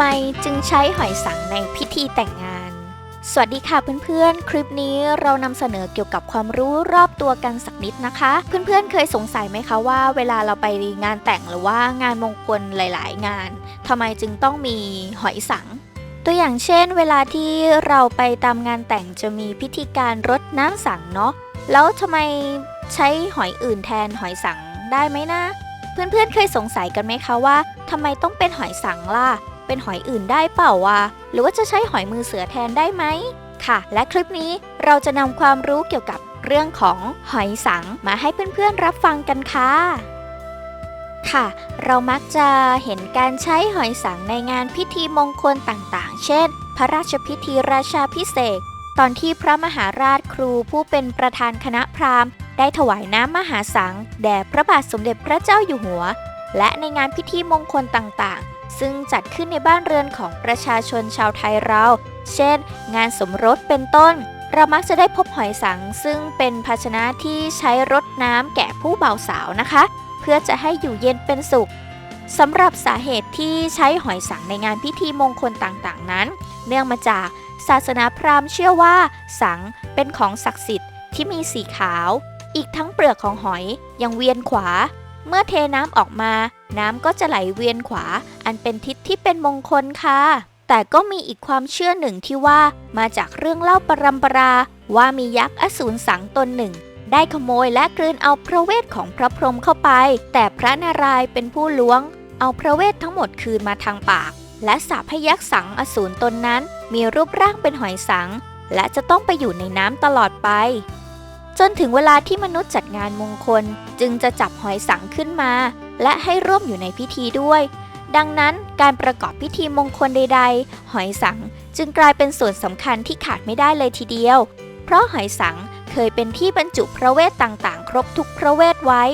ไมจึงใช้หอยสังในพิธีแต่งงาน สวัสดีค่ะเพื่อนๆ คลิปนี้เรานำเสนอเกี่ยวกับความรู้รอบตัวกันสักนิดนะคะ เพื่อนๆ เคยสงสัยไหมคะว่า เวลาเราไปงานแต่งหรือว่างานมงคลหลายๆ งานทำไมจึงต้องมีหอยสัง ตัวอย่างเช่น เวลาที่เราไปตามงานแต่งจะมีพิธีการรดน้ำสังเนาะ แล้วทำไมใช้หอยอื่นแทนหอยสังได้ไหมนะเพื่อนๆ เคยสงสัยกันไหมคะว่าทำไมต้องเป็นหอยสังล่ะ เป็นหอยอื่นได้เปล่าวะหรือว่าจะใช้หอยมือเสือแทนได้ไหมค่ะ และคลิปนี้เราจะนำความรู้เกี่ยวกับเรื่องของหอยสังมาให้เพื่อนๆรับฟังกันค่ะค่ะ เรามักจะเห็นการใช้หอยสังในงานพิธีมงคลต่างๆ เช่น พระราชพิธีราชาพิเศษ ตอนที่พระมหาราชครูผู้เป็นประธานคณะพราหมณ์ ได้ถวายน้ำมหาสัง แด่พระบาทสมเด็จพระเจ้าอยู่หัว และในงานพิธีมงคลต่างๆ ซึ่งจัดขึ้นในบ้านเรือนของประชาชนชาวไทยเรา เช่น งานสมรสเป็นต้น เรามักจะได้พบหอยสัง ซึ่งเป็นภาชนะที่ใช้รดน้ำแก่ผู้บ่าวสาวนะคะ เพื่อจะให้อยู่เย็นเป็นสุขสำหรับสาเหตุที่ใช้หอยสังในงานพิธีมงคลต่างๆนั้น เนื่องมาจากศาสนาพราหมณ์เชื่อว่า สังเป็นของศักดิ์สิทธิ์ที่มีสีขาว อีกทั้งเปลือกของหอยยังเวียนขวา เมื่อเทน้ำออกมา น้ำก็จะไหลเวียนขวา อันเป็นทิศที่เป็นมงคลค่ะ แต่ก็มีอีกความเชื่อหนึ่งที่ว่ามาจากเรื่องเล่าปรำปรา ว่ามียักษ์อสูรสังตนหนึ่ง ได้ขโมยและกลืนเอาพระเวทของพระพรหมเข้าไป แต่พระนารายณ์เป็นผู้ล้วง เอาพระเวททั้งหมดคืนมาทางปาก และสาพยักษ์สังอสูรตนนั้น มีรูปร่างเป็นหอยสัง และจะต้องไปอยู่ในน้ำตลอดไปจนถึงเวลาที่มนุษย์จัดงานมงคล จึงจะจับหอยสังขึ้นมา และให้ร่วมอยู่ในพิธีด้วย ดังนั้นการประกอบพิธีมงคลใด ๆ หอยสังจึงกลายเป็นส่วนสำคัญที่ขาดไม่ได้เลยทีเดียว เพราะหอยสังเคยเป็นที่บรรจุพระเวทต่างๆ ครบทุกพระเวทไว้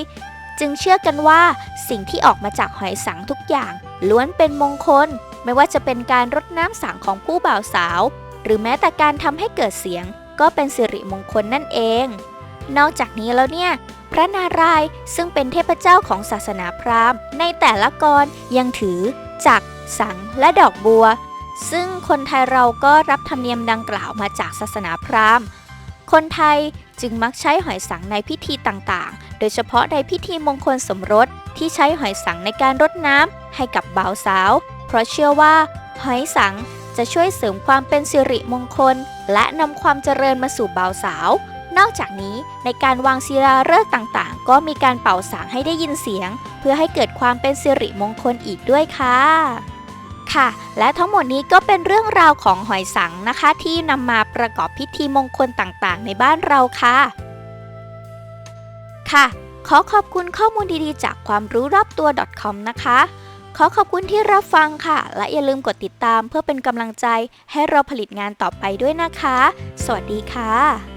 จึงเชื่อกันว่าสิ่งที่ออกมาจากหอยสังทุกอย่าง ล้วนเป็นมงคล ไม่ว่าจะเป็นการรดน้ำสังของผู้บ่าวสาว หรือแม้แต่การทำให้เกิดเสียง ก็เป็นสิริมงคลนั่นเอง นอกจากนี้แล้วเนี่ย พระนารายณ์ซึ่งเป็นเทพเจ้าของศาสนาพราหมณ์ ในแต่ละกรยังถือ จักร สัง และดอกบัว ซึ่งคนไทยเราก็รับธรรมเนียมดังกล่าวมาจากศาสนาพราหมณ์ คนไทยจึงมักใช้หอยสังในพิธีต่างๆ โดยเฉพาะในพิธีมงคลสมรสที่ใช้หอยสังในการรดน้ำให้กับบ่าวสาว เพราะเชื่อว่า หอยสังจะช่วยเสริมความเป็นสิริมงคล และนำความเจริญมาสู่บ่าวสาว นอกจากนี้ในการวางศิลาฤกษ์ต่างๆ ก็มีการเป่าสังให้ได้ยินเสียง เพื่อให้เกิดความเป็นสิริมงคลอีกด้วยค่ะ ค่ะ และทั้งหมดนี้ก็เป็นเรื่องราวของหอยสังนะคะ ที่นำมาประกอบพิธีมงคลต่างๆ ในบ้านเราค่ะ ค่ะ ขอขอบคุณข้อมูลดีๆ จากความรู้รอบตัว .com นะคะ ขอขอบคุณที่รับฟังค่ะ และอย่าลืมกดติดตามเพื่อเป็นกำลังใจให้เราผลิตงานต่อไปด้วยนะคะ สวัสดีค่ะ